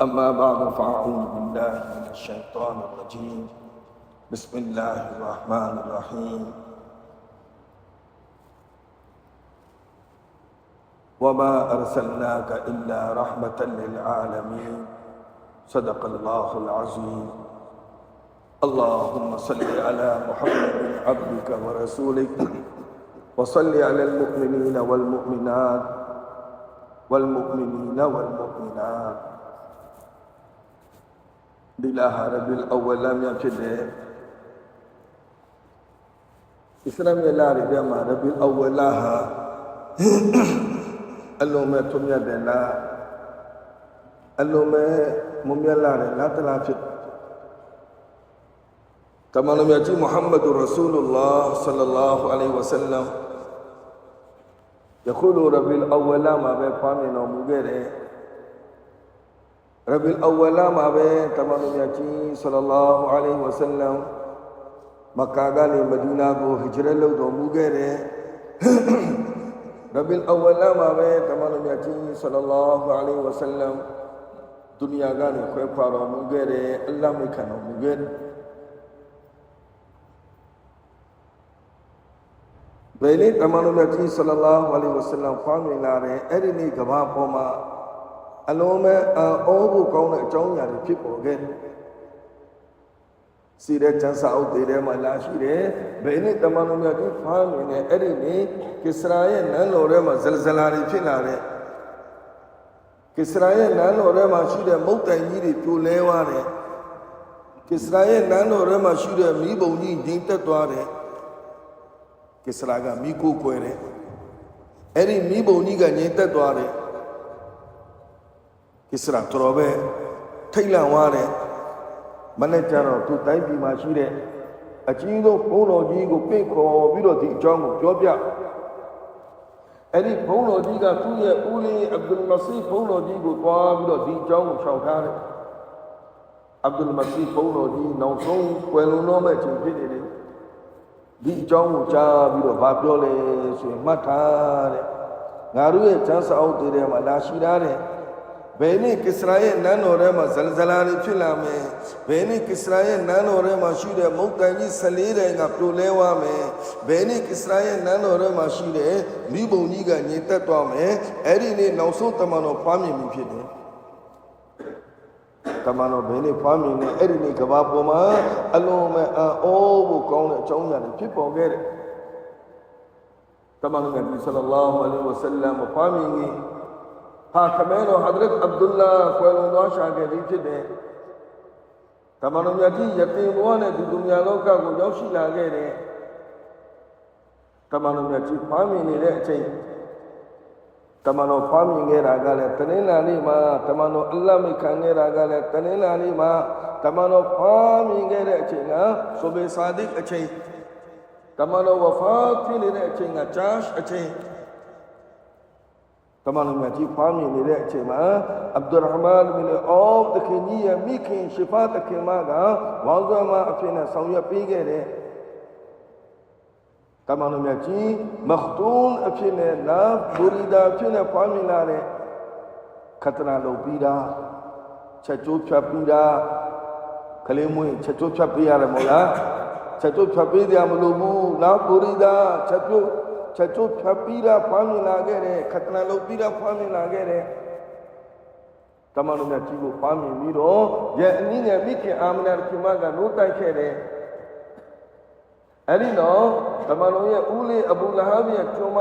أما بعد فأعوذ بالله من الشيطان الرجيم. بسم الله الرحمن الرحيم. وما أرسلناك إلا رحمة للعالمين. صدق الله العظيم. اللهم صل على محمد عبدك ورسولك. وصل على المؤمنين والمؤمنات. والمؤمنين والمؤمنات. ဒီလာဟာရဘီလ်အဝလမြတ်ဖြစ်တယ်အစ္စလာမ်ရဲ့လာရတဲ့မှာရဘီလ်အဝလာဟာအလုံးမဲ့ထွမြတ်တယ်လားအလုံးမဲ့မုံမြတ်လာတယ်လားတလားဖြစ်တမန်တော်မြတ်ကြီးမုဟမ္မဒ်ရဆူလုလာဆလ္လာလာဟူအလိုင်ဝဆလမ်ယခုလိုရဘီလ်အဝလာမှာပဲဖွားမြင်တော်မူခဲ့တယ် ရဘီလ်အဝလာမှာပဲတမန်တော်မြတ်ကြီးဆလ္လာလာဟူအလိုင်ဝဆလမ်မက္ကာကနေမဒီနာကိုဟဂျရတ်လုပ်တော်မူခဲ့တယ်ရဘီလ်အဝလာမှာပဲတမန်တော်မြတ်ကြီးဆလ္လာလာဟူအလိုင်ဝဆလမ်ဒုနီယာကနေခွဲခွာတော်မူခဲ့တယ်အလ္လာဟ်မိခံတော်မူခဲ့တယ်ဘယ်နေ့တမန်တော်မြတ်ကြီးဆလ္လာလာဟူအလိုင်ဝဆလမ်ဖွားမြင်လာတဲ့အဲ့ဒီနေ့ကဘာပေါ်မှာ အလုံးမဲ့အောဖို့ကောင်းတဲ့အကြောင်းအရာတွေဖြစ်ပေါ်ခဲ့တယ်စီတဲ့ကျမ်းစာအုပ်တွေထဲမှာလာရှိတယ်ဘယ်နေ့တမန်တော်မြတ်ကြီးဖွားမြင်တဲ့အဲ့ဒီနေ့ကိစရာရဲ့နန်းတော်ထဲမှာဇလဇလာတွေဖြစ်လာတဲ့ကိစရာရဲ့နန်းတော်ထဲမှာရှိတဲ့မုတ်တိုင်ကြီးတွေပြိုလဲသွားတယ်ကိစရာရဲ့နန်းတော်ထဲမှာရှိတဲ့မိဘုံကြီးငြိမ်သက်သွားတယ်ကိစရာကမိကိုကွယ်တယ်အဲ့ဒီမိဘုံကြီးကငြိမ်သက်သွားတယ် ကိစရာတော်ပဲထိတ်လန့်သွားတယ်မနေ့ကျတော့သူတိုင်းပြည်မှာရှိတဲ့အကြီးဆုံးဘုန်းတော်ကြီးကိုပင့်ခေါ်ပြီးတော့ဒီအကြောင်းကိုပြောပြအဲ့ဒီဘုန်းတော်ကြီးကသူ့ရဲ့ဦးလေးအဗ်ဒุลမစီဘုန်းတော်ကြီးကိုတွားပြီးတော့ဒီအကြောင်းကိုရှောက်ထားတယ်အဗ်ဒุลမစီဘုန်းတော်ကြီးနောက်ဆုံးကွယ်လွန်တော့မဲ့ချိန်ဖြစ်နေတယ်ဒီအကြောင်းကိုကြားပြီးတော့ဗာပြောလဲဆိုရင်မှတ်ထားတဲ့ငါတို့ရဲ့ကျမ်းစာအုပ်တွေထဲမှာလာရှိထားတဲ့ ဘယ်နေ့ကိစရာရဲ့နန်းတော်ထဲမှာဇလဇလာတွေဖြစ်လာမယ်ဘယ်နေ့ကိစရာရဲ့နန်းတော်ထဲမှာရှိတဲ့မုတ်တိုင်ကြီး14တိုင်ကပြိုလဲသွားမယ်ဘယ်နေ့ကိစရာရဲ့နန်းတော်ထဲမှာရှိတဲ့မိဘုံကြီးကညင်သက်သွားမယ်အဲ့ဒီနေ့နောက်ဆုံးတမန်တော်ဖွားမြင်ပြီဖြစ်တယ်တမန်တော်ဘယ်နေ့ဖွားမြင်လဲအဲ့ဒီနေ့ကဘာပေါ်မှာအလုံးမဲ့အောဖို့ကောင်းတဲ့အကြောင်းအရာတွေဖြစ်ပေါ်ခဲ့တယ်တမန်တော်မြတ်ဆလ္လာလာဟူအလိုင်းဝဆလမ်ဖွားမြင်ကြီး ဟာခမဲတော်ဟဒရတ်အဗ်ဒุลလာကွယ်လွန်သောရှာခဲ့ပြီးဖြစ်တယ်တမန်တော်မြတ်ကြီးယတင်ဘဝနဲ့ဒီဒုညာလောကကိုရောက်ရှိလာခဲ့တယ်တမန်တော်မြတ်ကြီးဖွားမြင်နေတဲ့အချိန်တမန်တော်ဖွားမြင်ခဲ့တာကလည်းတနင်္လာနေ့မှာတမန်တော်အလ္လာဟ်မိခံခဲ့တာကလည်းတနင်္လာနေ့မှာတမန်တော်ဖွားမြင်ခဲ့တဲ့အချိန်ကဆိုဘေဆာဒစ်အချိန်တမန်တော်ဝဖာဖြစ်နေတဲ့အချိန်ကဂျာရှ်အချိန် တမန်တော်မြတ်ကြီးဖွားမြင်နေတဲ့အချိန်မှာအဗ်ဒူရဟ်မန်ဘင်အောဖ်တခင်ကြီးရဲ့မိခင်ရှဖာတခင်မကဝေါဇမအဖြစ်နဲ့ဆောင်ရွက်ပေးခဲ့တယ်တမန်တော်မြတ်ကြီးမခတူန်အဖြစ်နဲ့နာဘူရီဒါအဖြစ်နဲ့ဖွားမြင်လာတဲ့ခတနာလုပ်ပြီးတာချက်ကျိုးဖြတ်ပြီးတာကလေးမွေးချက်ကျိုးဖြတ်ပေးရတယ်မဟုတ်လားချက်ကျိုးဖြတ်ပေးတယ်မလို့ဘူးနာဘူရီဒါချက်ကျိုး ချက်ချိုးဖြတ်ပြီးတာဖွားမြင်လာခဲ့တယ်ခတနာလုပ်ပြီးတာဖွားမြင်လာခဲ့တယ်တမန်တော်မြတ်ကြီးကိုဖွားမြင်ပြီးတော့ရဲ့အနည်းငယ်မိခင်အာမနာခင်မကနိုးတိုက်ခဲ့တယ်အဲ့ဒီတော့တမန်တော်ရဲ့ဦးလေးအဘူလဟာဘ်ရဲ့ကျွမ်းမ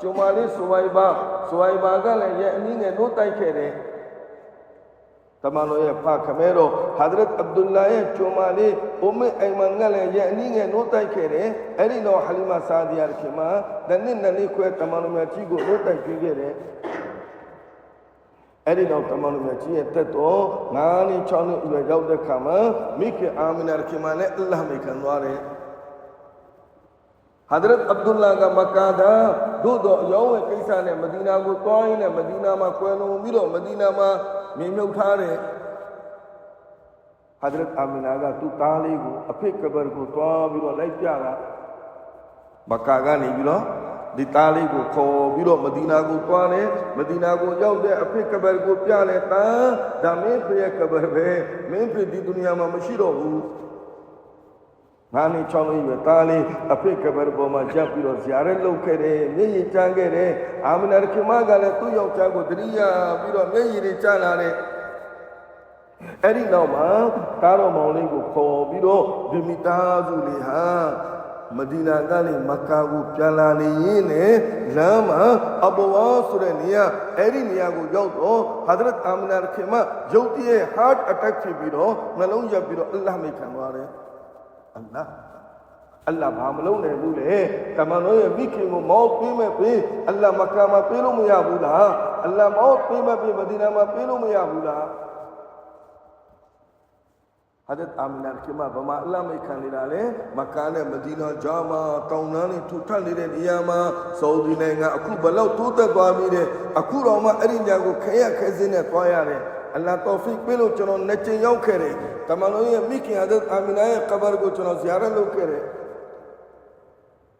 ကျွမ်းမလေးဆိုဝိုင်ဘာဆိုဝိုင်ဘာကလည်းရဲ့အနည်းငယ်နိုးတိုက်ခဲ့တယ် တမန်တော်ရဲ့ဖခမဲတော်ဟာဒရတ်အဗ်ဒุลလာရဲ့ကျွမ်းမလေးအုမ္မအိုင်မန်ကလည်းရဲ့အနည်းငယ်နိုးတိုက်ခဲ့တယ်အဲ့ဒီတော့ဟာလီမာဆာဒီယာခင်မတနစ်နနေ့ခွဲတမန်တော်မြတ်ကြီးကိုနိုးတိုက်ပေးခဲ့တယ်အဲ့ဒီတော့တမန်တော်မြတ်ကြီးရဲ့တက်တော်9နှစ်6နှစ်အရွယ်ရောက်တဲ့ခါမှာမိခင်အာမီနာခင်မနဲ့အလ္လာဟ်မိခံသွားတယ် ဟာဒရတ်အဗ်ဒุลလာကမက္ကာဒါသို့တော့အယောဝယ်ကိစ္စနဲ့မဒီနာကိုတွားရင်းနဲ့မဒီနာမှာကွယ်လွန်ပြီးတော့မဒီနာမှာမြင်မြုပ်ထားတယ်ဟာဒရတ်အာမီနာကသူ့သားလေးကိုအဖေကဘရ်ကိုတွားပြီးတော့လိုက်ပြတာမက္ကာကနေပြီးတော့ဒီသားလေးကိုခေါ်ပြီးတော့မဒီနာကိုသွားတယ်မဒီနာကိုရောက်တဲ့အဖေကဘရကိုပြလဲတာဒါမင်းဖေရဲ့ကဘရပဲမင်းဖေဒီဒုနီယာမှာမရှိတော့ဘူး ငါနေချောင်းလေးပဲသားလေးအဖေကဘရပေါ်မှာကြပ်ပြီးတော့ဇာရဲလုပ်ခဲ့တယ်မျက်ရည်ကျန်းခဲ့တယ်အာမနာရခင်မကလည်းသူ့ယောက်ျားကိုတရိယာပြီးတော့မျက်ရည်တွေကျလာတယ်အဲ့ဒီနောက်မှာတားတော်မောင်လေးကိုခေါ်ပြီးတော့ဒီမိသားစုလေးဟာမဒီနာကနေမက္ကာကိုပြန်လာနေရင်းနဲ့လမ်းမှာအဘဝါဆိုတဲ့နေရာအဲ့ဒီနေရာကိုရောက်တော့ဟာဒရတ်အာမနာရခင်မရုတ်တရက် heart attack ဖြစ်ပြီးတော့နှလုံးရပ်ပြီးတော့အလ္လာဟ်မိခံသွားတယ် အလ္လာဟ်အလ္လာဟ်ဘာမလုပ်နိုင်ဘူးလေတမန်တော်ရဲ့မိခင်ကိုမောက်ပေးမဲ့ပေးအလ္လာဟ်မက္ကာမှာပေးလို့မရဘူးလားအလ္လာဟ်မောက်ပေးမဲ့ပေးမဒီနာမှာပေးလို့မရဘူးလားဟာဒတ်အာမီနာကိမဗမာအလ္လာဟ်မိခံနေတာလေမက္ကာနဲ့မဒီနာဂျာမာတောင်တန်းတွေထူထပ်နေတဲ့နေရာမှာဆောဒီနိုင်ငံအခုဘလောက်တိုးတက်သွားပြီတဲ့အခုတော့မှအဲ့ဒီညကိုခရက်ခဲစင်းနဲ့သွားရတယ် အလ္လာဟ်တောဖီကပေးလို့ကျွန်တော်နှစ်ကြိမ်ရောက်ခဲ့တယ်တမန်တော်ရဲ့မိခင်ဟာဒတ်အာမီနာရဲ့ကဘာကိုကျွန်တော်ဇီယာရတ်လုပ်ခဲ့တယ်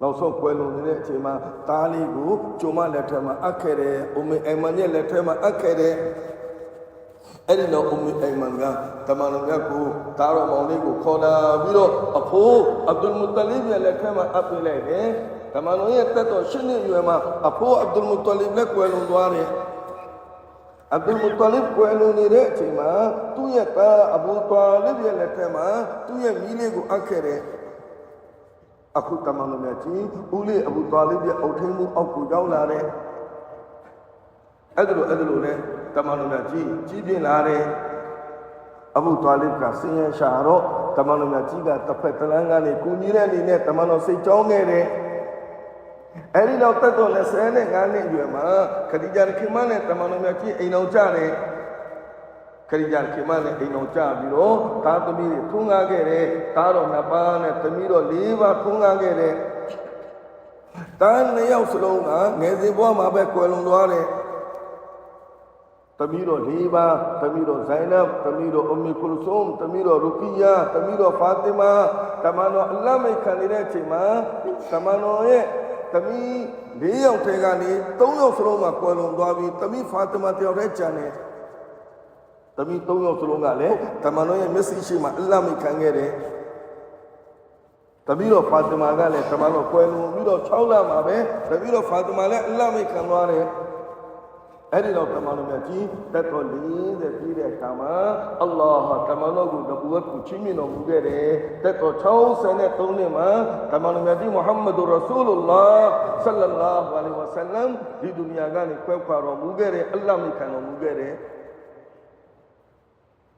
နောက်ဆုံးကွယ်လွန်နေတဲ့အချိန်မှာတားလေးကိုကျုံမလက်ထက်မှာအပ်ခဲ့တယ်။အုမေအိုင်မန်ရဲ့လက်ထက်မှာအပ်ခဲ့တယ်။အဲ့ဒီတော့အုမေအိုင်မန်ကတမန်တော်မြတ်ကိုတားတော်မောင်လေးကိုခေါ်လာပြီးတော့အဖိုးအဗ်ဒุลမုတလီဘရဲ့လက်ထက်မှာအပ်ပေးလိုက်တယ်။တမန်တော်ရဲ့တက်တော်ရှင်းနေရွယ်မှာအဖိုးအဗ်ဒุลမုတလီဘလက်ကွယ်လွန်သွားတယ်။ အဗ်ဒุลမုတလီဘကွယ်လွန်နေတဲ့အချိန်မှာသူ့ရဲ့သားအဘူတာလစ်ရဲ့လက်ထက်မှာသူ့ရဲ့မိလေးကိုအပ်ခဲ့တယ်။အခုတမန်တော်မြတ်ကြီးဦးလေးအဘူတာလစ်ရဲ့အုတ်ထင်းမှုအောက်ကိုရောက်လာတယ်အဲ့ဒါလိုအဲ့ဒါလိုနဲ့တမန်တော်မြတ်ကြီးကြီးပြင်းလာတယ်အဘူတာလစ်ကဆင်းရဲရှာတော့တမန်တော်မြတ်ကြီးကတစ်ဖက်တစ်လမ်းကနေကူညီတဲ့အနေနဲ့တမန်တော်စိတ်ကြောင်းခဲ့တယ် အဲ့ဒီတော့တက်တော်25နှစ်အရွယ်မှာခဒီဂျာခင်မနဲ့တမန်တော်မြတ်ကြီးအိမ်တော်ကြတယ်ခရီးကြခင်မနဲ့အိမ်တော်ကြပြီးတော့သားသမီးတွေထွန်းကားခဲ့တယ်သားတော်နှစ်ပါးနဲ့သမီးတော်၄ပါးထွန်းကားခဲ့တယ်သားနှစ်ယောက်စလုံးကငယ်စဉ်ဘဝမှာပဲကွယ်လွန်သွားတယ်သမီးတော်၄ပါးသမီးတော်ဇိုင်နပ်သမီးတော်အမီကုလဆုမ်သမီးတော်ရူကီယာသမီးတော်ဖာတီမာတမန်တော်အလ္လာဟ်မိတ်ခံနေတဲ့အချိန်မှာတမန်တော်ရဲ့ သမီး၄ယောက်ထဲကနေ၃ယောက်စလုံးကကွယ်လွန်သွားပြီးသမီးဖာတီမာတယောက်တည်းကျန်တယ်သမီး၃ယောက်စလုံးကလည်းတမန်တော်ရဲ့မျက်စိရှိမှအလ္လာဟ်မိခံခဲ့တယ်တပီတော့ဖာတီမာကလည်းတမန်တော်ကွယ်လွန်ပြီးတော့6လမှာပဲတပီတော့ဖာတီမာလည်းအလ္လာဟ်မိခံသွားတယ် အဲ့ဒီတော့တမန်တော်မြတ်ကြီးတက်တော်40ပြည့်တဲ့အခါမှာအလ္လာဟ်တမန်တော်ကိုနဘူဝတ်ကိုချီးမြှင့်တော်မူခဲ့တယ်တက်တော်63နှစ်မှာတမန်တော်မြတ်ကြီးမုဟမ္မဒ်ရဆူလုလာဆလ္လာလာဟူအလိုင်ဝဆလမ်ဒီဒုနီယာကနေခွဲခွာတော်မူခဲ့တယ်အလ္လာဟ်မိခံတော်မူခဲ့တယ်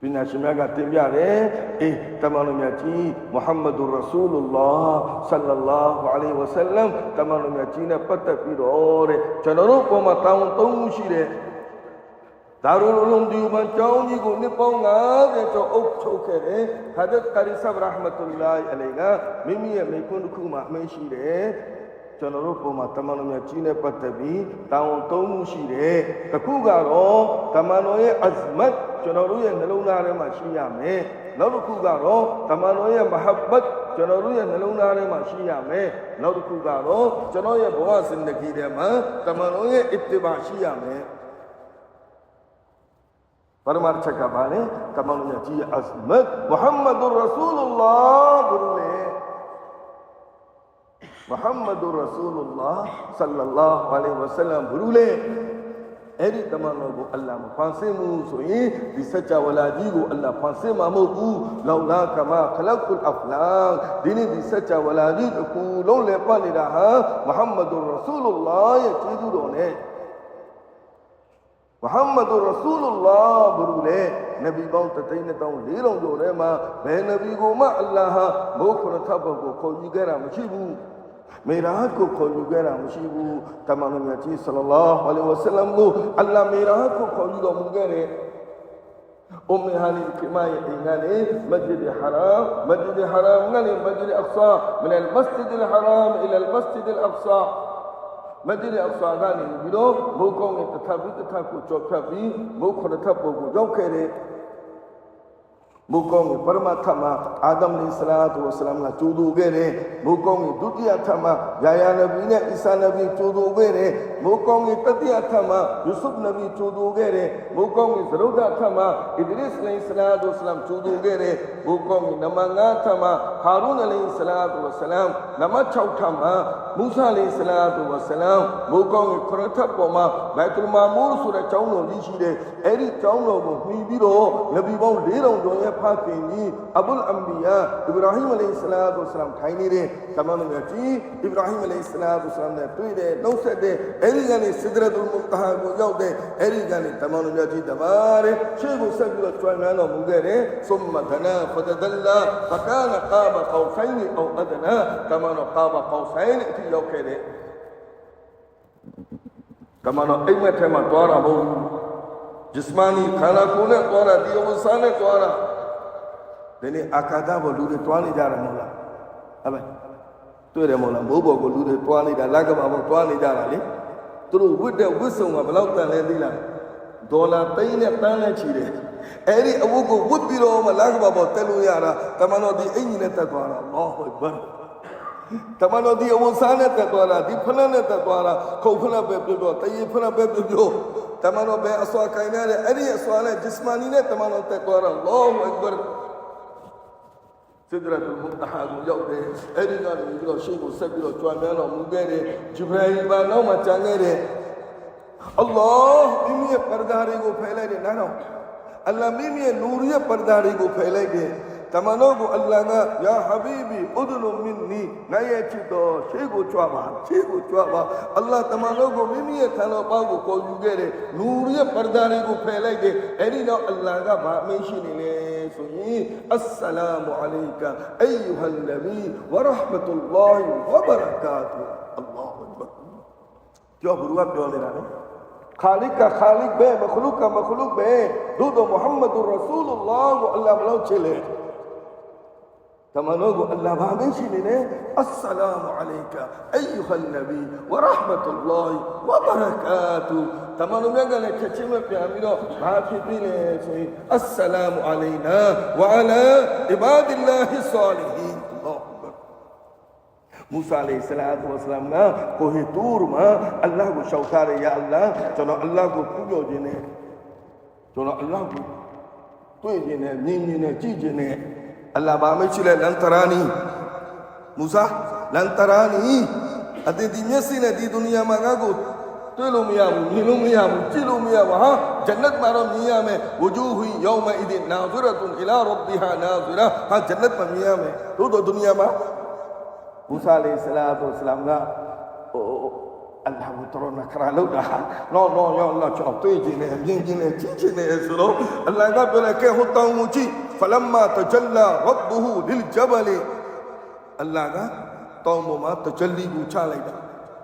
ပညာရှင်များကတင်ပြတယ်အေးတမန်တော်မြတ်ကြီးမုဟမ္မဒ်ရဆူလုလာဆလ္လာလာဟူအလိုင်ဝဆလမ်တမန်တော်မြတ်ကြီးနဲ့ပတ်သက်ပြီးတော့တဲ့ကျွန်တော်တို့ပေါ်မှာတောင်းသုံးခုရှိတယ်ဒါရူလုလုံဒီဘန်ကျောင်းကြီးကိုနှစ်ပေါင်း90ကျော်အုပ်ချုပ်ခဲ့တယ်ဟာဒတ်ကာရီဆပ်ရာဟမတ်တူလာအလိုင်ကမိမိရဲ့မိကွန်းတစ်ခုမှာအမင်းရှိတယ် ကျွန်တော်တို့ပုံမှာတမန်တော်မြတ်ကြီးနဲ့ပတ်သက်ပြီးတောင်းသုံးမှုရှိတယ်။တစ်ခုကတော့တမန်တော်ရဲ့အဇမတ်ကျွန်တော်တို့ရဲ့နှလုံးသားထဲမှာရှိရမယ်။နောက်တစ်ခုကတော့တမန်တော်ရဲ့မဟဘတ်ကျွန်တော်တို့ရဲ့နှလုံးသားထဲမှာရှိရမယ်။နောက်တစ်ခုကတော့ကျွန်တော်ရဲ့ဘဝစင်တကြီးထဲမှာတမန်တော်ရဲ့အစ်တဘာရှိရမယ်။ပရမတ်ချက်ကပါလေတမန်တော်မြတ်ကြီးရဲ့အဇမတ်မုဟမ္မဒ်ရဆူလုလာဘုရား محمد رسول الله صلى الله عليه وسلم بھرولے اہڑی تمام أبو الله میں موسوي مو سوئی ولا ديغو الله فانسي اللہ پھانسے مامو کو لولا خلق الافلاق ديني دی سچا ولا ديغو لون لے پانے رہا محمد رسول الله یہ دوني محمد رسول الله برولي نبي باؤں تتين تاؤں لیلوں دوني ما بے نبي کو ما الله موکھن تھا بھگو کوئی گرہ مشیبو จ java လာကြီးတစ်ခုလုံးလည်းပတ်နေတာဟာမုဟမ္မဒ်ရဆူလုလာရဲ့ကျေးဇူးတော်နဲ့မုဟမ္မဒ်ရဆူလုလာဘုရုလေနဗီပေါင်းတသိန်းနဲ့တောင်း၄လုံးကျော်ထဲမှာဘယ်နဗီကိုမှအလ္လာဟ်ဟာမိုးခရထပ်ဘကိုခေါ်ယူခဲ့တာမရှိဘူးမေရာဟတ်ကိုခေါ်ယူခဲ့တာမရှိဘူးတမန်တော်မြတ်ကြီးဆလလာဟ်အလိုင်ဝဆလမ်ကိုအလ္လာဟ်မေရာဟတ်ကိုခေါ်ယူတော်မူခဲ့တယ်အုမ်မဟာလီကိမာရဲ့အိမ်ကနေမစဂျစ်ဟရာမစဂျစ်ဟရာကနေမစဂျစ်အက္ဆာမင်အလ်မစဂျစ်အလ်ဟရာအီလ်မစဂျစ်အလ်အက္ဆာမစဂျစ်အက္ဆာကနေပြီးတော့ဘုကောင်းရဲ့တစ်ထပ်ပြီးတစ်ထပ်ကိုကြော်ဖြတ်ပြီးဘုခရထပ်ပုံကိုရောက်ခဲ့တယ် မုကောင်းကြီးပရမတ်ထမအာဒမ်အလိဆလာသူဝဆလမ်ကကျိုးတူခဲ့တယ်မုကောင်းကြီးဒုတိယထမယာယာနဗီနဲ့အီဆာနဗီကျိုးတူခဲ့တယ်မုကောင်းကြီးတတိယထမယူဆုဖ်နဗီကျိုးတူခဲ့တယ်မုကောင်းကြီးသရုဒ္ဓထမအီဒရစ်အလိဆလာသူဝဆလမ်ကျိုးတူခဲ့တယ်မုကောင်းကြီးနမငါထမဟာရုန်အလိဆလာသူဝဆလမ်နမ6ထမမူဆာအလိဆလာသူဝဆလမ်မုကောင်းကြီးခရထပ်ပေါ်မှာဘိုက်တူမာမူဆိုတဲ့ကျောင်းတော်ကြီးရှိတယ်အဲ့ဒီကျောင်းတော်ကိုမှီပြီးတော့နဗီပေါင်း4000ကျော်ရဲ့ဟာဖီနီအဘူလ်အမ်ဘီယာအစ်ဗရာဟိမ်အလိုင်ဆလာတုဆလမ်ထိုင်နေတဲ့ကမန်နဗီအကြီးအစ်ဗရာဟိမ်အလိုင်ဆလာတုဆလမ်နဲ့တွေ့တယ်နှုတ်ဆက်တယ်အဲဒီကနေဆစ်ဒရတ်အူလ်မုန်တဟာကိုရောက်တယ်အဲဒီကနေတမန်နဗီအကြီးတပါးတဲ့ရှေ့ကိုဆက်ပြီးတော့ကျွမ်းလန်းတော်မူခဲ့တယ်သုမ္မဒနာဖတဒလာဖကာနကာဘကောဖိုင်အောအဒနာကမန်ကာဘကောဖိုင်အထိရောက်ခဲ့တယ်ကမန်အိမ်မက်ထဲမှာတွားတာမဟုတ်ဘူး جسمانی کھانا کو نے توڑا دیا وہ سانے توڑا ဒီနေ့အာကာသဘောလူတွေတွားနေကြတယ်မဟုတ်လားအဲ့ပဲတွေ့တယ်မဟုတ်လားမိုးဘောကိုလူတွေတွားနေတာလက်ကဘာဘောတွားနေကြတာလေသူတို့ဝတ်တဲ့ဝတ်စုံကဘလောက်တန်လဲသိလားဒေါ်လာသိန်းနဲ့တန်းနဲ့ချီတယ်အဲ့ဒီအဝတ်ကိုဝတ်ပြီးတော့မှလက်ကဘာဘောတက်လို့ရတာတမန်တော်ဒီအင်ကြီးနဲ့တက်သွားတာအော်ဟိုဘာတမန်တော်ဒီအဝန်စားနဲ့တက်သွားတာဒီဖလက်နဲ့တက်သွားတာခုံဖလက်ပဲပြပြတရေဖလက်ပဲပြပြတမန်တော်ပဲအစွာကိုင်ရတဲ့အဲ့ဒီအစွာနဲ့ဂျစ်မာနီနဲ့တမန်တော်တက်သွားတာလောဟူအက်ဘာ စစ်ဒရတ်မုန်တဟာကိုရောက်တယ်အဲ့ဒီကနေပြီးတော့ရှေ့ကိုဆက်ပြီးတော့ကြွမ်းများတော်မူခဲ့တယ်ဂျိဘရာဟီဘာနောက်မှာကြံခဲ့တယ်အလ္လာဟ်မိမိရဲ့ပရဒါတွေကိုဖယ်လိုက်တယ်နားတော့အလ္လာဟ်မိမိရဲ့နူရရဲ့ပရဒါတွေကိုဖယ်လိုက်တယ် တမန်တော်ကိုအလ္လာဟ်ကယာဟဘီဘီဥဒလူမင်နီငါရဲ့ချစ်တော်ရှေ့ကိုကြွပါရှေ့ကိုကြွပါအလ္လာဟ်တမန်တော်ကိုမိမိရဲ့ထံတော်ပေါက်ကိုခေါ်ယူခဲ့တယ်နူရရဲ့ပ ရဒါတွေကိုဖယ်လိုက်တယ်အဲ့ဒီတော့အလ္လာဟ်ကဗာအမင်းရှိနေလေဆိုရင်အစ္စလာမုအလိုင်ကာအယုဟန်နဘီဝရဟမတုလ္လာဟီဝ الله بامي شلي لن تراني موسى لن تراني أدي دي نسينا دي دنيا ما غاقوت تلو ميامو نيلو ميامو تلو ميامو ها جنت مارو ميامي وجوه يومئذ ناظرة إلى ربها ناظرة ها جنت ما ميامي تو دو دنيا ما موسى عليه الصلاة والسلام قال Allah utara nakra دا da no يا الله Allah cho tu ji ne jin ji ne chi chi ne so Allah ga bele ke hutan mu chi ဝဆလမ်ကကိုဟီတူရမှာအလ္လာဟ်ကိုရှောက်ထားတယ်ယာအလ္လာဟ်ကျွန်တော်အလ္လာဟ်ကိုပူပြောခြင်းနဲ့ကျွန်တော်အလ္လာဟ်ကိုတွေ့ခြင်းနဲ့မြင်ခြင်းနဲ့ကြည့်ခြင်းနဲ့အလ္လာဟ်ဘာမရှိလဲလန်တရာနီမူဆာလန်တရာနီအတေဒီမျက်စိနဲ့ဒီဒုနီယာမှာငါ့ကိုတွေ့လို့မရဘူးမြင်လို့မရဘူးကြည့်လို့မရဘူးဟာဂျန်နတ်မှာတော့မြင်ရမယ်ဝဂျူဟူယောမအီဒင်နာဇရတုန်အီလာရဘ်ဘီဟာနာဇရာဟာဂျန်နတ်မှာမြင်ရမယ်တို့တော့ဒုနီယာမှာ မူဆာလေဆလာတုဆလမ်ကဟိုအလ္လာဟ်တော်နခရာလောက်တာနော်နော်ယောအလ္လာဟ်ချောက်တွေ့ခြင်းနဲ့မြင်ခြင်းနဲ့ကြည့်ခြင်းနဲ့ဆိုတော့အလ္လာဟ်ကပြောလိုက်ကဲဟိုတောင်းမှုကြည့်ဖလမ်မာတဂျလာရဘ်ဘူဟူလီလ်ဂျဘလီအလ္လာဟ်ကတောင်းပေါ်မှာတဂျလီကိုချလိုက်တာ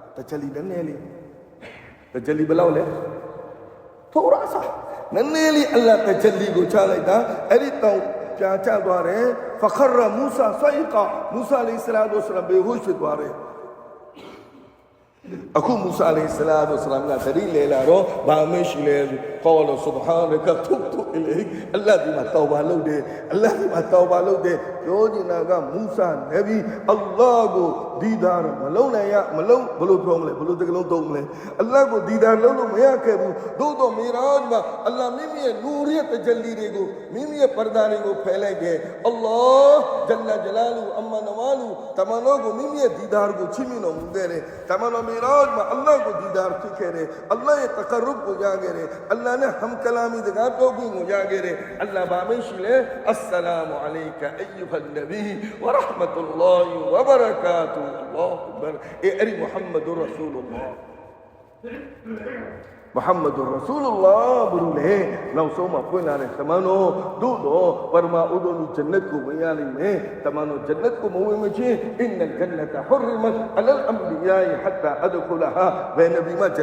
တဂျလီနည်းနည်းလေးတဂျလီဘယ်လောက်လဲထိုရာစာနည်းနည်းလေးအလ္လာဟ်တဂျလီကိုချလိုက်တာအဲ့ဒီတောင်းပြာချသွားတယ်ဖခရမူဆာဆိုင်ကာမူဆာအလိုင်ဆလာတုဆလမ်ဘေဟူရှိသွားတယ်အခုမူဆာအလိုင်ဆလာတုဆလမ်ကတရီလေလာတော့ဘာမရှိလဲကောလဆုဘဟာနကတုတု အလိအလ္လာဟ်ဒီမှာတောဘာလုပ်တယ်အလ္လာဟ်ဒီမှာတောဘာလုပ်တယ်ပြောနေတာကမူဆာနဗီအလ္လာဟ်ကိုဒီဒါမလုံးနိုင်ရမလုံးဘလို့ပြောမလဲဘလို့တကလုံးသုံးမလဲအလ္လာဟ်ကိုဒီဒါလုံးလို့မရခဲ့ဘူးသို့တော့မီရာဂျ်မှာအလ္လာဟ်မိမိရဲ့နူရရဲ့တဂျလီတွေကိုမိမိရဲ့ပရဒါတွေကိုဖယ်လိုက်တယ်အလ္လာဟ်ဂျလဂျလာလူအမန်နဝါလူတမန်တော်ကိုမိမိရဲ့ဒီဒါကိုချီးမြှင့်တော်မူခဲ့တယ်တမန်တော်မီရာဂျ်မှာအလ္လာဟ်ကိုဒီဒါဖြစ်ခဲ့တယ်အလ္လာဟ်ရဲ့တကရုဘ်ကိုရခဲ့တယ်အလ္လာဟ်နဲ့ဟမ်ကလာမီစကားပြောခွင့်ကိုရခဲ့တယ်အလ္လာဟ်ဘာမရှိလဲအစ္စလာမုအလိုင်ကာအယုဟန်နဘီဝရဟမတုလ္လာဟီဝဘရကာတူအလ္လာဟ်အက်ဘာအေအဲ့ဒီမုဟမ္မဒ်ရဆူလလာမုဟမ္မဒ်ရဆူလလာဘလူလေနောက်ဆုံးမှာဖွင့်လာတဲ့တမန်တော်တို့တော့ပရမဥဒ္ဒလူဂျန်နတ်ကိုဝင်ရလိမ့်မယ်တမန်တော်ဂျန်နတ်ကိုမဝင်မချင်းအင်နလ်ဂျန်နတဟူရမတ်အလလ်အမ်ဘီယာဟတ်တာအဒခူလာဟာဘယ်နဗီမှဂျ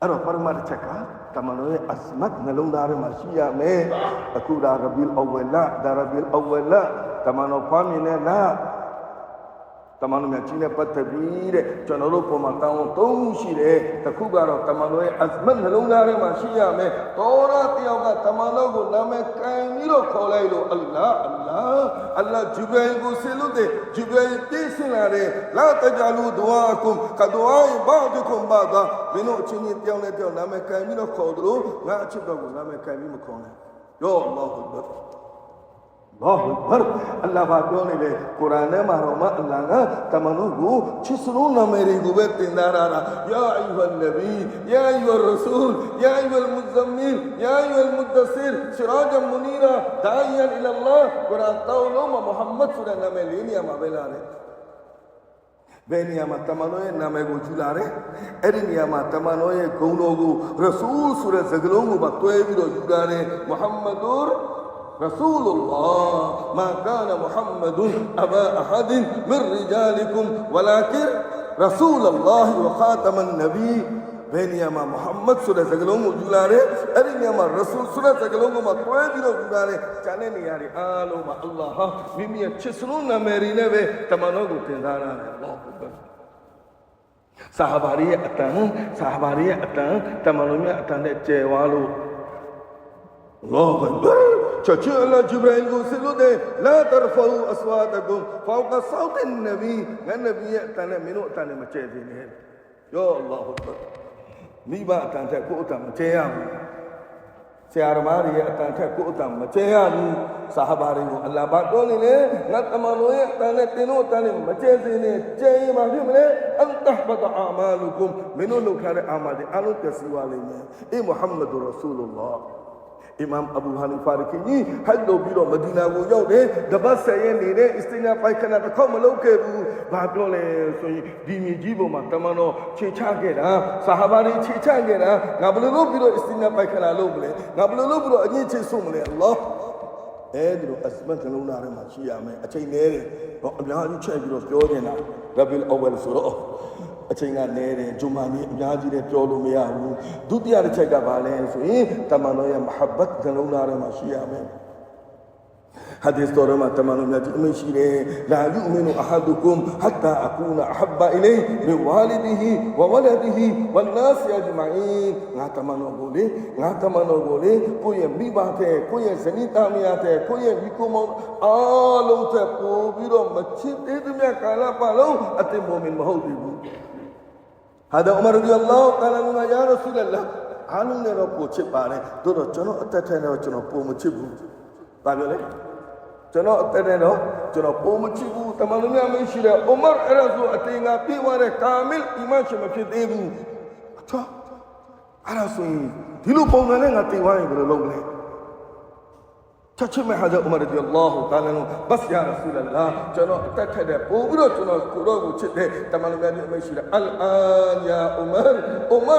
အဲ့တော့ပရမတ်ချက်ကတမန်တော်ရဲ့အစမတ်နှလုံးသားထဲမှာရှိရမယ်အခုဒါရဘီလ်အဝလဒါရဘီလ်အဝလတမန်တော်ဖွားမြင်တဲ့လား တမန်တော်များကြီးနဲ့ပတ်သက်ပြီးတဲ့ကျွန်တော်တို့ပုံမှာတောင်းဝန်သုံးခုရှိတယ်တစ်ခုကတော့တမန်တော်ရဲ့အမတ်နှလုံးသားထဲမှာရှိရမယ်တော်ရတယောက်ကတမန်တော်ကိုနာမည်ကန်ပြီးတော့ခေါ်လိုက်လို့အလ္လာအလ္လာအလ္လာဂျူဘိုင်ကိုဆေလို့တဲ့ဂျူဘိုင်ပြည့်စင်လာတဲ့လာတကြလူဒွါအကုမ်ကဒွါဘာဒကုမ်ဘာသာမင်းတို့အချင်းချင်းတယောက်နဲ့တယောက်နာမည်ကန်ပြီးတော့ခေါ်သလိုငါအချစ်တော်ကိုနာမည်ကန်ပြီးမခေါ်နဲ့ယောအလ္လာဟူဘ တ်ဘာဘာအလ္လာဟ်ဘာပြောနေလေကုရ်အာန်ထဲမှာတော့မအလ္လာဟ်ကတမန်တော်ကိုချစ်စလုံးနာမည်တွေကိုပဲတင်သားရတာယာအယူဟန်နဘီယာအယူရဆူလ်ယာအယူလ်မုဇမီလ်ယာအယူလ်မုဒဆစ်စရာဂျမူနီရာဒါအီယန်အီလာလာကုရ်အာန်တောင်းလို့မုဟမ္မဒ်ဆိုတဲ့နာမည်လေးနေရာမှာပဲလာတယ်ဘယ်နေရာမှာတမန်တော်ရဲ့နာမည်ကိုယူလာတယ်အဲ့ဒီနေရာမှာတမန်တော်ရဲ့ဂုဏ်တော်ကိုရဆူလ်ဆိုတဲ့စကားလုံးကိုပါတွဲပြီးတော့ယူလာတယ်မုဟမ္မဒ် رسول الله ما كان محمد أبا أحد من رجالكم ولكن رسول الله وخاتم النبي بين يما محمد سورة سجلوم أرين يما رسول سورة سجلوم ما توي دلو جلارة چانے نیاری آلو ما اللہ میمی اچھے سنو نہ میری نے تمانو گو تندانا اللہ اکبر اتان صحاباری اتان تمانو مي اتان چے والو الله أكبر چچو اللہ جبرائیل کو سلو دے لا ترفعو اسواتکم فوق صوت النبی میں نبی تنا منو؟ تنا مچيدين یا اللہ أكبر. ني با تان تك كو تام مچيا يعني. سيارماري کو تك مچے آم يعني. صحابہ رہی صحاباري اللہ با دولي ني نتمانو تان تنو تان مچيدين چي ما في من أن تحبط آمالکم منو لو آمالی انو ان تسوا لي. إي محمد رسول اللہ အတန်နဲ့တင်းတို့အတန်နဲ့မကျဲစေနဲ့ကျဲရင်မဖြစ်မလဲအန်တဟဘတအာမာလုကုမ်မင်းတို့လုပ်ထားတဲ့အာမာတွေအလုံးပျက်စီးသွားလိမ့်မယ်အေးမုဟမ္မဒ်ရဆူလုလာအီမမ်အဘူဟာနီဖာရကီကြီးဟတ်လို့ပြီးတော့မဒီနာကိုရောက်တယ်တပတ်ဆယ်ရက်နေတဲ့အစ္စတင်ယာပိုက်ခနာတစ်ခေါက်မလုပ်ခဲ့ဘူးဘာပြောလဲဆိုရင်ဒီမြေကြီးပေါ်မှာတမန်တော်ခြေချခဲ့တာဆာဟာဘာတွေခြေချခဲ့တာငါဘယ်လိုလုပ်ပြီးတော့အစ္စတင်ယာပိုက်ခနာလုပ်မလဲငါဘယ်လိုလုပ်ပြီးတော့အငြင်းချဆုမလဲအလ္လာဟ်အဲဒီလိုအစမတ်ကလုံးသားထဲမှာရှိရမယ်အချိန်နဲ့တယ်တော့အများကြီးချက်ပြီးတော့ပြောနေတာရဘီလ်အဝလ်ဆိုတော့ အချိန်ကလဲတယ်ဂျုံမာနီအများကြီးလည်းပြောလို့မရဘူးဒုတိယတစ်ချက်ကဘာလဲဆိုရင်တမန်တော်ရဲ့မဟာဘတ်ကလုံးသားထဲမှာရှိရမယ်ဟာဒီစ်တော်မှာတမန်တော်များကြီးအမိန့်ရှိတယ်လာယူမင်းအဟဒကုမ်ဟတ်တာအကူနာအဟဘအလေးမဝါလီဒီဟီဝဝလဒီဟီဝနာစီအဂျမိုင်ငါတမန်တော်ကိုလေငါတမန်တော်ကိုလေကိုယ့်ရဲ့မိဘတဲ့ကိုယ့်ရဲ့ဇနီးသားမယားတဲ့ကိုယ့်ရဲ့ဒီကိုမောင်အားလုံးသက်ပို့ပြီးတော့မချစ်သေးသမျှကာလပတ်လုံးအတင်ပေါ်မင်းမဟုတ်သေးဘူး ဟာဒါဥမာရဒီအလ္လာဟ်တာလာနူယာရဆူလလာအားလုံးနဲ့တော့ကိုချစ်ပါတယ်တို့တော့ကျွန်တော်အသက်ထက်တော့ကျွန်တော်ပုံမချစ်ဘူးဒါပြောလေကျွန်တော်အသက်နဲ့တော့ကျွန်တော်ပုံမချစ်ဘူးတမန်တော်များမရှိတဲ့ဥမာအဲ့ဒါဆိုအတင်ကပြေးသွားတဲ့ကာမီလ်အီမန်ရှင်မဖြစ်သေးဘူးအထောအဲ့ဒါဆိုရင်ဒီလိုပုံစံနဲ့ငါတည်သွားရင်ဘယ်လိုလုပ်မလဲ ချက်ချင်းမဲ့ဟာဇာဥမာရဒီအလ္လာဟူတာလာနော်ဘတ်ယာရဆူလလာကျွန်တော်အသက်ထက်တဲ့ပို့ပြီးတော့ကျွန်တော်ကိုတော့ကိုချစ်တဲ့တမန်တော်များမရှိတဲ့အလ်အာန်ယာဥမာဥမာ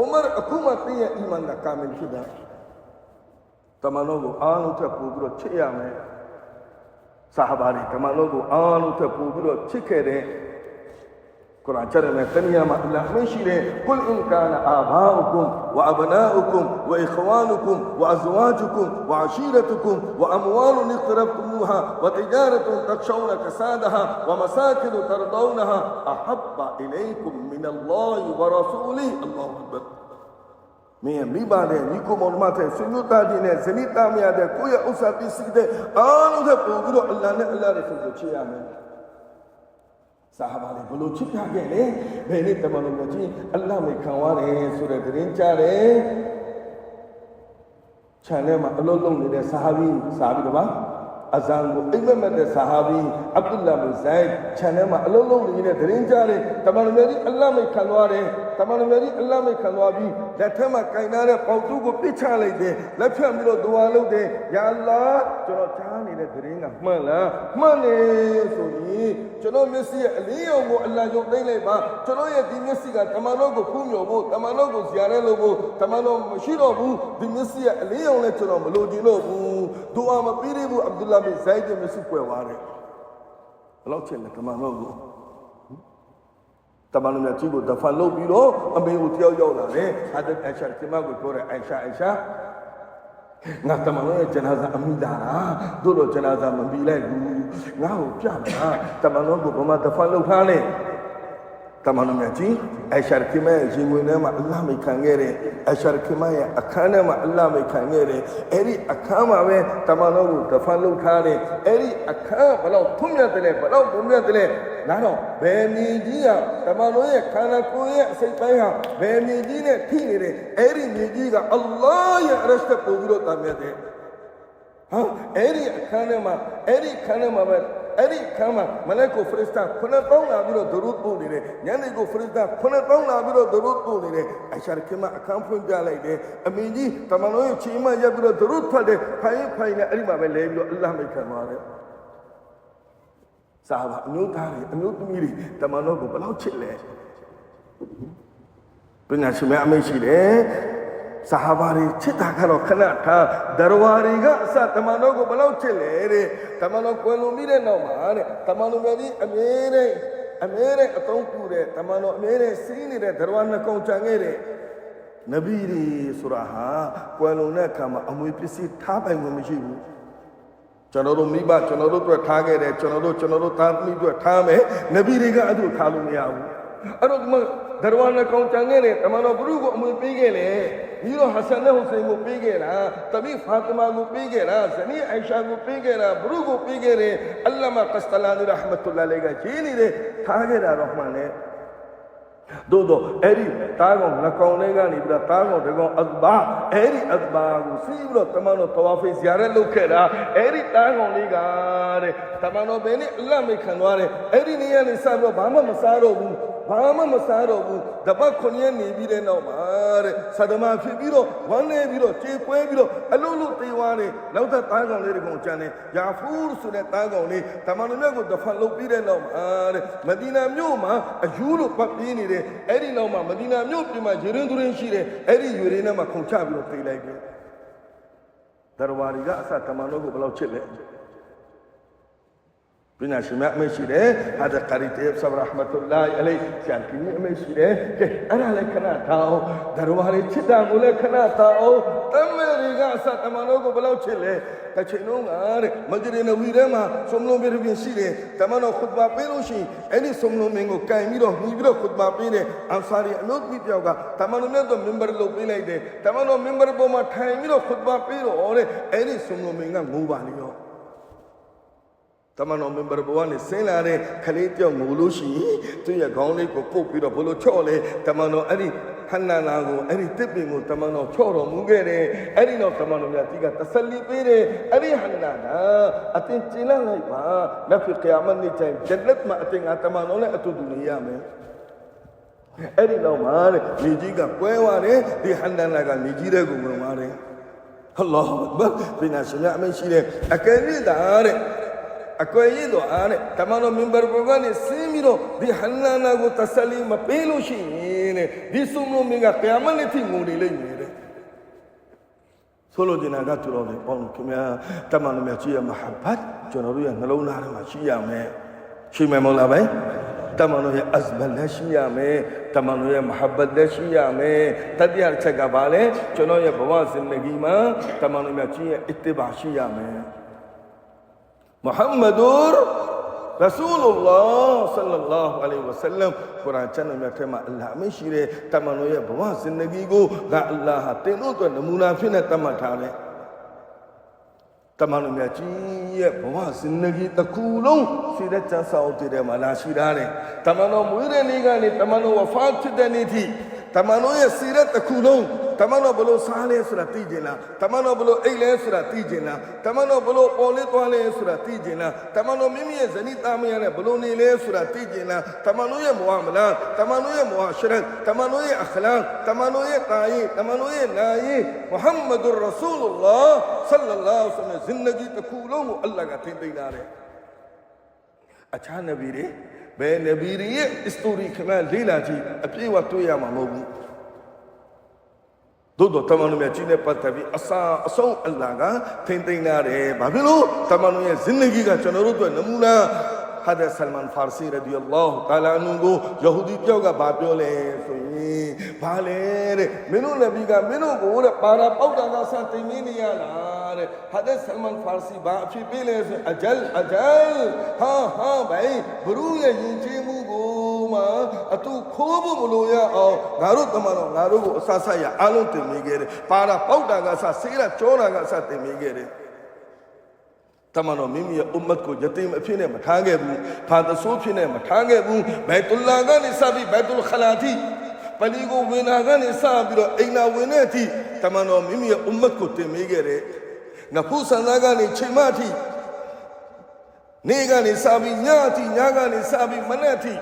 ဥမာအခုမှတင်းရဲ့အီမန်ကကာမီလ်ဖြစ်တာတမန်တော်ကိုအားလုံးထက်ပို့ပြီးတော့ချစ်ရမယ်ဆာဟာဘာတွေတမန်တော်ကိုအားလုံးထက်ပို့ပြီးတော့ချစ်ခဲ့တဲ့ ကုရ်အာန်ကျမ်းနဲ့တနည်းအားအလ္လာဟ်မရှိတဲ့ကုလ်အင်ကာနအာဘာအုကုမ်ဝအဘနာအုကုမ်ဝအခွာနုကုမ်ဝအဇဝါဂျု ဆာဒဟာဝမဆာကင်တရဒေါနဟာအဟဘ်ဘအီလိုင်ကုမ်မင်အလ္လာဟ်ဝရဆူလီအလ္လာဟူအက္ဘတ်မင်းရဲ့မိဘတဲ့ညီကိုမောင်နှမတဲ့ဆွေမျိုးသားချင်းနဲ့ဇနီးသားမယားတဲ့ကိုယ့်ရဲ့ဥစ္စာပစ္စည်းတဲ့အားလုံးတဲ့ပုံပြီးတော့အလ္လာဟ်နဲ့အလ္လာဟ်ရဲ့ဆိုကိုချေရမယ်ဆာဟာဘာတွေဘလို့ချစ်ပြခဲ့လဲဘယ်နေ့တမန်တော်ကြီးအလ္လာဟ်မိခံရတယ်ဆိုတဲ့သတင်းကြားတယ်ခြံထဲမှာအလုံးလုံးနေတဲ့ဆာဟာဘီဆာဟာဘီတော့ပါအဇန်ကိုအိမ်မက်မဲ့တဲ့ဆာဟာဘီအဗ်ဒူလာဘင်ဇိုင်ခြံထဲမှာအလုံးလုံးနေတဲ့သတင်းကြားတယ်တမန်တော်ကြီးအလ္လာဟ်မိခံသွားတယ် တမန်တော်ကြီးအလ္လာဟ်မိခံသွားပြီးလက်ထက်မှာကင်ထားတဲ့ပေါက်တူးကိုပစ်ချလိုက်တယ်လက်ဖြတ်ပြီးတော့ဒူဝါလုပ်တယ်ယာအလ္လာကျွန်တော်ကြားနေတဲ့သတင်းကမှန်လားမှန်တယ်ဆိုရင်ကျွန်တော်မျက်စိရဲ့အလင်းရောင်ကိုအလ္လာဟ်ရုပ်သိမ့်လိုက်ပါကျွန်တော်ရဲ့ဒီမျက်စိကတမန်တော်ကိုဖူးမြော်ဖို့တမန်တော်ကိုဇာရဲလို့ဖို့တမန်တော်မရှိတော့ဘူးဒီမျက်စိရဲ့အလင်းရောင်လည်းကျွန်တော်မလိုချင်တော့ဘူးဒူအာမပေးရဘူးအဗ်ဒူလာဘင်ဇိုင်တဲ့မျက်စိကွယ်သွားတယ်ဘယ်လောက်ချင်လဲတမန်တော်ကို တမန်တော်မြတ်ကြီးကိုတဖန်လုပ်ပြီးတော့အမေကိုတယောက်ရောက်လာတယ်ဟာဒတ်အိုင်ရှာဒီမကိုပြောတယ်အိုင်ရှာအိုင်ရှာငါတမန်တော်ရဲ့ဂျနာဇာအမိတာလားတို့တော့ဂျနာဇာမပြီးလိုက်ဘူးငါ့ကိုပြမလားတမန်တော်ကိုဘမတဖန်လောက်ထားလဲတမန်တော်မြတ်ကြီးအရှာခိမရဲ့ရင်ဝင်ထဲမှာအလ္လာဟ်မိခံခဲ့တဲ့အရှာခိမရဲ့အခန်းထဲမှာအလ္လာဟ်မိခံခဲ့တဲ့အဲ့ဒီအခန်းမှာပဲတမန်တော်ကိုတဖန်လောက်ထားတဲ့အဲ့ဒီအခန်းဘလောက်ထွတ်မြတ်တယ်လဲဘလောက်ပုံမြတ်တယ်လဲ နားတော့ဘယ်မြင်ကြီးကတမန်တော်ရဲ့ခန္ဓာကိုယ်ရဲ့အစိတ်ပိုင်းဟာဘယ်မြင်ကြီးနဲ့ထိနေတယ်အဲ့ဒီမြင်ကြီးကအလ္လာဟ်ရဲ့အရရှ်တက်ပို့ပြီးတော့တာမြတ်တယ်ဟာအဲ့ဒီအခန်းထဲမှာအဲ့ဒီအခန်းထဲမှာပဲအဲ့ဒီအခန်းမှာမလက်ကိုဖရစ်တာခုနှစ်ပေါင်းလာပြီးတော့ဒရုတ်ပို့နေတယ်ညနေကိုဖရစ်တာခုနှစ်ပေါင်းလာပြီးတော့ဒရုတ်ပို့နေတယ်အရှာခင်မအခန်းဖွင့်ပြလိုက်တယ်အမင်းကြီးတမန်တော်ရဲ့ချိန်မှရပ်ပြီးတော့ဒရုတ်ဖတ်တယ်ဖိုင်ဖိုင်နဲ့အဲ့ဒီမှာပဲလဲပြီးတော့အလ္လာဟ်မိတ်ခံသွားတယ် စာဘာအမျိုးသားတွေအမျိုးသမီးတွေတမန်တော်ကိုဘယ်လောက်ချစ်လဲပညာရှင်များအမိတ်ရှိတယ်ဆာဟာဘာတွေချစ်တာကတော့ခဏထားဒရဝါတွေကအစတမန်တော်ကိုဘယ်လောက်ချစ်လဲတဲ့တမန်တော်ကွယ်လွန်ပြီးတဲ့နောက်မှာတဲ့တမန်တော်မြတ်ကြီးအမြဲတမ်းအမြဲတမ်းအသုံးပြုတဲ့တမန်တော်အမြဲတမ်းစီးနေတဲ့ဒရဝါနှစ်ကောင်ချန်ခဲ့တဲ့နဗီတွေဆိုတာဟာကွယ်လွန်တဲ့အခါမှာအမွေပစ္စည်းထားပိုင်ခွင့်မရှိဘူး ကျွန်တော်တို့မိဘကျွန်တော်တို့အတွက်ထားခဲ့တယ်ကျွန်တော်တို့ကျွန်တော်တို့သားသမီးအတွက်ထားမယ်နဗီတွေကအဲ့ဒါထားလို့မရဘူးအဲ့တော့ဒီမှာဒရဝါနဲ့ကောင်းကြံခဲ့တယ်တမန်တော်ဘုရုကိုအမွေပေးခဲ့လေပြီးတော့ဟဆန်နဲ့ဟူစိန်ကိုပေးခဲ့တာတမီဖာတီမာကိုပေးခဲ့တာဇနီးအိုင်ရှာကိုပေးခဲ့တာဘုရုကိုပေးခဲ့တယ်အလ္လာမကစတလာနီရဟမတ်တူလာလေးကကြီးနေတယ်ထားခဲ့တာတော့မှန်တယ် သို့တော့အဲ့ဒီတားကောင်နှကောင်လေးကနေပြီးတော့တားကောင်တကောင်အသဘာအဲ့ဒီအသဘာကိုစီးပြီးတော့တမန်တော်တဝါဖေးဇာရက်လုပ်ခဲ့တာအဲ့ဒီတားကောင်လေးကတဲ့တမန်တော်ဘယ်နဲ့အလတ်မိတ်ခံသွားတယ်အဲ့ဒီနေရာနေစပြီးတော့ဘာမှမစားတော့ဘူး ဘာမှမစားတော့ဘူးတပတ်ခွန်ရက်နေပြီးတဲ့နောက်မှာတဲ့ဆဒမဖြစ်ပြီးတော့ဝမ်းနေပြီးတော့ကြေကွဲပြီးတော့အလုံးလုံးတေးသွားတယ်နောက်ထပ်တားကောင်လေးတကောင်ကျန်တယ်ယာဖူးဆိုတဲ့တားကောင်လေးတမန်တော်မြတ်ကိုတဖန်လုပ်ပြီးတဲ့နောက်မှာတဲ့မဒီနာမြို့မှာအယူလိုပတ်ပြေးနေတယ်အဲ့ဒီနောက်မှာမဒီနာမြို့ပြင်မှာယေရင်သူရင်ရှိတယ်အဲ့ဒီယေရင်ထဲမှာခုန်ချပြီးတော့ပြေးလိုက်တယ်ဒရဝါရီကအစတမန်တော်ကိုဘယ်လောက်ချစ်လဲ ပညာရှင်များအမေရှိတယ်ဟာဒကာရီတေဆဘရဟမတ်လာအလိုင်ဆန်ကင်းအမေရှိတယ်ကဲအဲ့ဒါလည်းခဏထားအောင်ဒရဝါရီချစ်တာကိုလည်းခဏထားအောင်တမန်တွေကအစတမန်တော်ကိုဘယ်လောက်ချစ်လဲတစ်ချိန်လုံးကတဲ့မဂျရီနဝီထဲမှာဆုံးလုံးပြပြရှိတယ်တမန်တော်ခွတ်ဘာပေးလို့ရှိရင်အဲ့ဒီဆုံးလုံးမင်းကိုကင်ပြီးတော့ညီပြီးတော့ခွတ်ဘာပေးတယ်အန်ဆာရီအမျိုးသမီးတယောက်ကတမန်တော်မြတ်တော့မင်ဘာလုပ်ပေးလိုက်တယ်တမန်တော်မင်ဘာပေါ်မှာထိုင်ပြီးတော့ခွတ်ဘာပေးတော့တဲ့အဲ့ဒီဆုံးလုံးမင်းကငိုပါလေရော တမန်တော်မင်ဘာဘဝနဲ့ဆင်းလာတဲ့ခလေးတယောက်ငိုလို့ရှိရင်သူ့ရဲ့ခေါင်းလေးကိုပုတ်ပြီးတော့ဘလို့ချော့လဲတမန်တော်အဲ့ဒီဟန္နာနာကိုအဲ့ဒီတစ်ပင်ကိုတမန်တော်ချော့တော်မူခဲ့တယ်အဲ့ဒီတော့တမန်တော်မြတ်ကြီးကတဆလီပေးတယ်အဲ့ဒီဟန္နာနာအတင်ကျင်းလိုက်ပါလက်ဖီကယာမတ်နေ့တိုင်းဂျနတ်မှာအတင်ကတမန်တော်နဲ့အတူတူနေရမယ်အဲ့ဒီတော့မှာတဲ့မြေကြီးကကွဲသွားတယ်ဒီဟန္နာနာကမြေကြီးတဲ့ကိုဝင်သွားတယ်အလ္လာဟ်အက်ဘာဘိနာရှင်များအမင်းရှိတယ်အကယ်၍သာတဲ့ အကွယ်ရည်တော့အားနဲ့တမန်တော်မင်ဘာဘောကနေဆင်းပြီးတော့ဒီဟန္နာနာကိုတဆလီမပေးလို့ရှိရင်တဲ့ဒီစုံလုံးမင်းကကယာမတ်နေ့ထိငိုနေလိမ့်မယ်တဲ့ဆိုလိုချင်တာကသူတော်တွေပေါ့လို့ခင်ဗျာတမန်တော်မြတ်ကြီးရဲ့မဟာဘတ်ကျွန်တော်တို့ရဲ့နှလုံးသားထဲမှာရှိရမယ်ရှိမယ်မဟုတ်လားပဲတမန်တော်ရဲ့အဇဘတ်လည်းရှိရမယ်တမန်တော်ရဲ့မဟာဘတ်လည်းရှိရမယ်တတိယချက်ကဘာလဲကျွန်တော်ရဲ့ဘဝဇင်ဒဂီမှာတမန်တော်မြတ်ကြီးရဲ့အစ်တဘာရှိရမယ် မုဟမ္မဒူရဆူလ္လာဆလလာဟူအလိုင်းဝဆလမ်ကုရ်အာန်ချမ်းတော်မြတ်ထဲမှာအလ္လာဟ်အမင်းရှိတဲ့တမန်တော်ရဲ့ဘဝဇင်နဂီကိုကအလ္လာဟ်ဟာတင်တို့အတွက်နမူနာဖြစ်တဲ့တတ်မှတ်ထားတယ်တမန်တော်မြတ်ကြီးရဲ့ဘဝဇင်နဂီတစ်ခုလုံးရှိတဲ့ချမ်းသာအောင်တည်တယ်မှာလာရှိထားတယ်တမန်တော်မွေးတဲ့နေ့ကနေတမန်တော်ဝဖာဖြစ်တဲ့နေ့ထိ တမန်တော်ရဲ့စီရက်တစ်ခုလုံးတမန်တော်ဘလို့စားလဲဆိုတာသိကျင်လားတမန်တော်ဘလို့အိတ်လဲဆိုတာသိကျင်လားတမန်တော်ဘလို့ပေါ်လေးသွားလဲဆိုတာသိကျင်လားတမန်တော်မိမိရဲ့ဇနီးသားမယားနဲ့ဘလို့နေလဲဆိုတာသိကျင်လားတမန်တော်ရဲ့မွာမလာတမန်တော်ရဲ့မွာရှရတ်တမန်တော်ရဲ့အခလာတမန်တော်ရဲ့တာယီတမန်တော်ရဲ့နာယီမုဟမ္မဒ်ရဆူလလာဆလ္လာလာဟ်ဆလမ်ဇင်နဂီတစ်ခုလုံးကိုအလ္လာဟ်ကထိမ့်သိမ်းလာတယ်အခြားနဗီတွေ ဘယ်နဗီတွေရဲ့စတိုရီခမလေးလာကြည့်အပြည့်အဝတွေ့ရမှာမဟုတ်ဘူးသို့တော့တမန်တော်မြတ်ကြီးနဲ့ပတ်သက်ပြီးအစာအဆုံးအလ္လာဟ်ကထိမ့်သိမ်းလာတယ်။ဘာဖြစ်လို့တမန်တော်ရဲ့ဇင်ဒဂီကကျွန်တော်တို့အတွက်နမူနာ ဟာဒဆလမန်ဖာစီရဒီအလ္လာဟ်တာလာအန်ကိုယဟူဒီပြောက်ကဘာပြောလဲဆိုရင်ဘာလဲတဲ့မင်းတို့နဗီကမင်းတို့ကိုတဲ့ပါရာပေါက်တာကစတင်မင်းနေရလားတဲ့ဟာဒဆလမန်ဖာစီဘာအဖြစ်ပေးလဲဆိုအဂျယ်အဂျယ်ဟာဟာဘိုင်ဘရူရဲ့ယဉ်ကျေးမှုကိုမှအတူခိုးဖို့မလို့ရအောင်ငါတို့တမန်တော်ငါတို့ကိုအဆဆရအားလုံးတင်မိခဲ့တယ်ပါရာပေါက်တာကစဆေးရကြောတာကစတင်မိခဲ့တယ် တမန်တော်မိမိရဲ့အွမ်မတ်ကိုယတိမ်အဖြစ်နဲ့မထားခဲ့ဘူးဖာသဆိုးဖြစ်နဲ့မထားခဲ့ဘူးဘယ်တူလာကနေစပြီးဘယ်တူခလာတီပလီကိုဝင်နာကနေစပြီးတော့အိမ်နာဝင်တဲ့အထိတမန်တော်မိမိရဲ့အွမ်မတ်ကိုတင်မိခဲ့တယ်နဖူးဆန္ဒကနေချိန်မအထိနေကနေစပြီးညအထိညကနေစပြီးမနေ့အထိ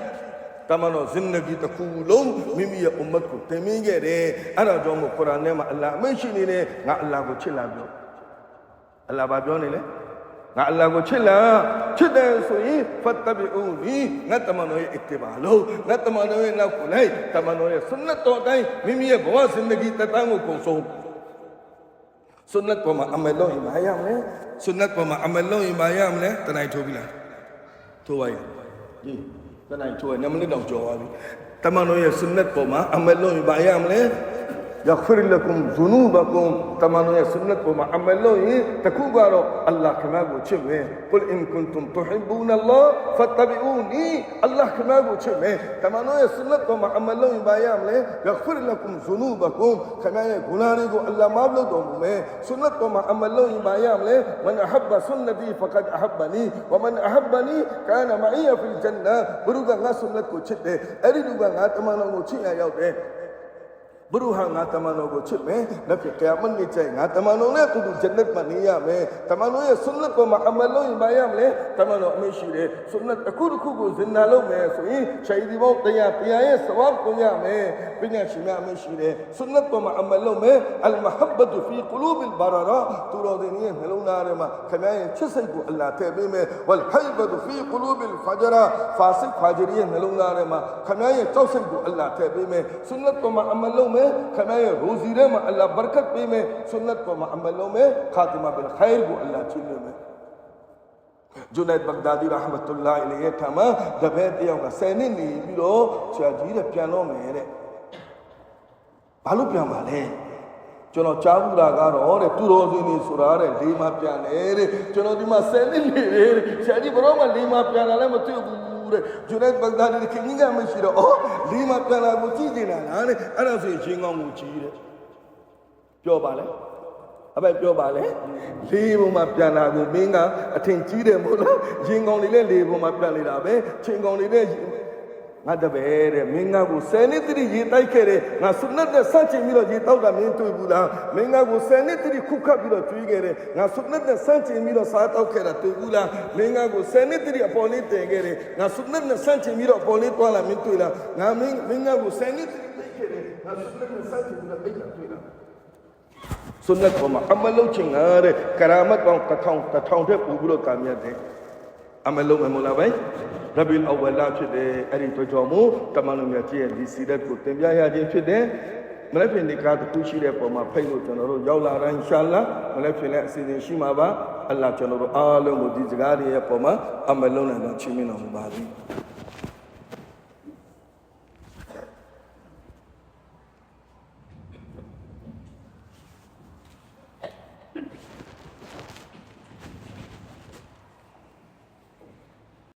တမန်တော်ဇင်နဂီတစ်ခုလုံးမိမိရဲ့အွမ်မတ်ကိုတင်မိခဲ့တယ်အဲ့ဒါကြောင့်မို့ကုရ်အာန်ထဲမှာအလ္လာဟ်အမိန့်ရှိနေတယ်ငါအလ္လာဟ်ကိုချစ်လာပြောအလ္လာဟ်ဘာပြောနေလဲ ငါအလ္လာဟ်ကိုချစ်လားချစ်တယ်ဆိုရင်ဖတ်တဘီဦးနီငါတမန်တော်ရဲ့အစ်တဘာလို့ငါတမန်တော်ရဲ့နောက်ကိုလိုက်တမန်တော်ရဲ့ဆွနတ်တော်တိုင်းမိမိရဲ့ဘဝဇင်ဒဂီတတန်းကိုကုန်ဆုံးဆွနတ်ပေါ်မှာအမယ်လို့ရင်မရမလဲဆွနတ်ပေါ်မှာအမယ်လို့ရင်မရမလဲတနိုင်ထိုးပြီလားထိုးပါရဲ့ဒီတနိုင်ထိုးရဲ့နမနစ်တောင်ကြော်သွားပြီတမန်တော်ရဲ့ဆွနတ်ပေါ်မှာအမယ်လို့ရင်မရမလဲ يغفر لكم ذنوبكم تمانو سنت وما عملو هي تكوبارو الله كما بوچمه قل إن كنتم تحبون الله فاتبعوني. الله كما بوچمه تمانو سنت وما عملو بايام له يغفر لكم ذنوبكم. كما غناني کو الله ما بلو دوم میں سنت وما عملو بايام له من أحب سنتي فقد أحبني ومن أحبني كان معي في الجنة. بروغا سنت کو چھتے اڑی دوغا تمانو کو چھیا یاو ဘုရုဟာငါတမန်တော်ကိုချစ်မယ်။လက်ဖြစ်ကရမနေ့ကျရင်ငါတမန်တော်နဲ့တူတူဂျန်နတ်မှာနေရမယ်။တမန်တော်ရဲ့ဆွန်နတ်ပေါ်မှာအမလလို့ရင်ပါရမလဲ။တမန်တော်အမေရှိတယ်။ဆွန်နတ်တစ်ခုတစ်ခုကိုဇင်နာလုပ်မယ်ဆိုရင်ရှိဒီဘောတရားတရားရဲ့သဝတ်ကိုရမယ်။ပညာရှင်များအမေရှိတယ်။ဆွန်နတ်ပေါ်မှာအမလုပ်မယ်။အလ်မဟဘတ်ဖီကလူဘ်အလ်ဘာရာသူတော်တဲ့ရဲ့နှလုံးသားထဲမှာခင်ဗျားရဲ့ချစ်စိတ်ကိုအလ္လာဟ်ထည့်ပေးမယ်။ဝလ်ဟိဘတ်ဖီကလူဘ်အလ်ဖဂျရာဖာစစ်ဖာဂျရီရဲ့နှလုံးသားထဲမှာခင်ဗျားရဲ့ကြောက်စိတ်ကိုအလ္လာဟ်ထည့်ပေးမယ်။ဆွန်နတ်ပေါ်မှာအမလုပ်မယ်ခမရဲ့ရိုဇီထဲမှာအလ္လာဟ်ဘရကတ်ပေးမယ်ဆွန်နတ်ပေါ်မှာအမလလုံးမယ်ခါတီမာဘယ်ခိုင်ကိုအလ္လာဟ်ချီးမြှင့်မယ်ဂျူနိုက်ဘဂဒါဒီရဟမတုလာအလီရဲ့ထမတပည့်တယောက်က10နှစ်နေပြီးတော့ဆရာကြီးတဲ့ပြန်တော့မယ်တဲ့ဘာလို့ပြန်ပါလဲကျွန်တော်ကြားဘူးတာကတော့တဲ့သူတော်စင်းနေဆိုတာတဲ့လေးမပြန်တယ်တဲ့ကျွန်တော်ဒီမှာ10နှစ်နေတယ်တဲ့ဆရာကြီးဘရောမှလေးမပြန်လာလည်းမတွေ့ဘူး တဲ့ဂျူနိုက်ဘဂဒါဒီခင်ကြီးကမရှိတော့အော်လေးမပြန်လာကိုကြည့်နေတာလားတဲ့အဲ့ဒါဆိုရင်ရှင်ကောင်းကိုကြည့်တဲ့ပြောပါလေအပဲပြောပါလေလေးဘုံမှာပြန်လာကိုမင်းကအထင်ကြီးတယ်မို့လားရင်ကောင်းလေးလည်းလေးဘုံမှာပြန်နေတာပဲချင်းကောင်းလေးလည်း ငါတပည့်တဲ့မင်းငါကို10နှစ်တိရေတိုက်ခဲ့တယ်ငါဆုနတ်နဲ့စချင်ပြီးတော့ရေတောက်တာမင်းတွေ့ဘူးလားမင်းငါကို10နှစ်တိခုခတ်ပြီးတော့ကျွေးခဲ့တယ်ငါဆုနတ်နဲ့စချင်ပြီးတော့စားတောက်ခဲ့တာတွေ့ဘူးလားမင်းငါကို10နှစ်တိအပေါ်လေးတင်ခဲ့တယ်ငါဆုနတ်နဲ့စချင်ပြီးတော့အပေါ်လေးတွားလာမင်းတွေ့လားငါမင်းမင်းငါကို10နှစ်တိတိုက်ခဲ့တယ်ငါဆုနတ်နဲ့စချင်ပြီးတော့အိတ်လာတွေ့လားဆွန်နတ်ကမှာအမလုံးချင်ငါတဲ့ကရာမတ်ပေါင်းတစ်ထောင်တစ်ထောင်ထက်ပိုပြီးတော့ကာမြတ်တယ်အမလုံးမယ်မလားဗျ ရဘီလ်အဝလာဖြစ်တယ်အဲ့ဒီတွေ့ကြောင့်မို့တမန်တော်မြတ်ကြီးရဲ့ဒီစီရက်ကိုတင်ပြရခြင်းဖြစ်တယ်မလည်းဖြစ်နေကားတစ်ခုရှိတဲ့ပုံမှာဖိတ်လို့ကျွန်တော်တို့ရောက်လာတိုင်းအင်ရှာလာမလည်းဖြစ်လည်းအစီအစဉ်ရှိမှာပါအလ္လာဟ်ကျွန်တော်တို့အားလုံးကိုဒီစကားတွေရဲ့ပုံမှာအမလုံးနဲ့တော့ချီးမြှင့်တော်မူပါသည်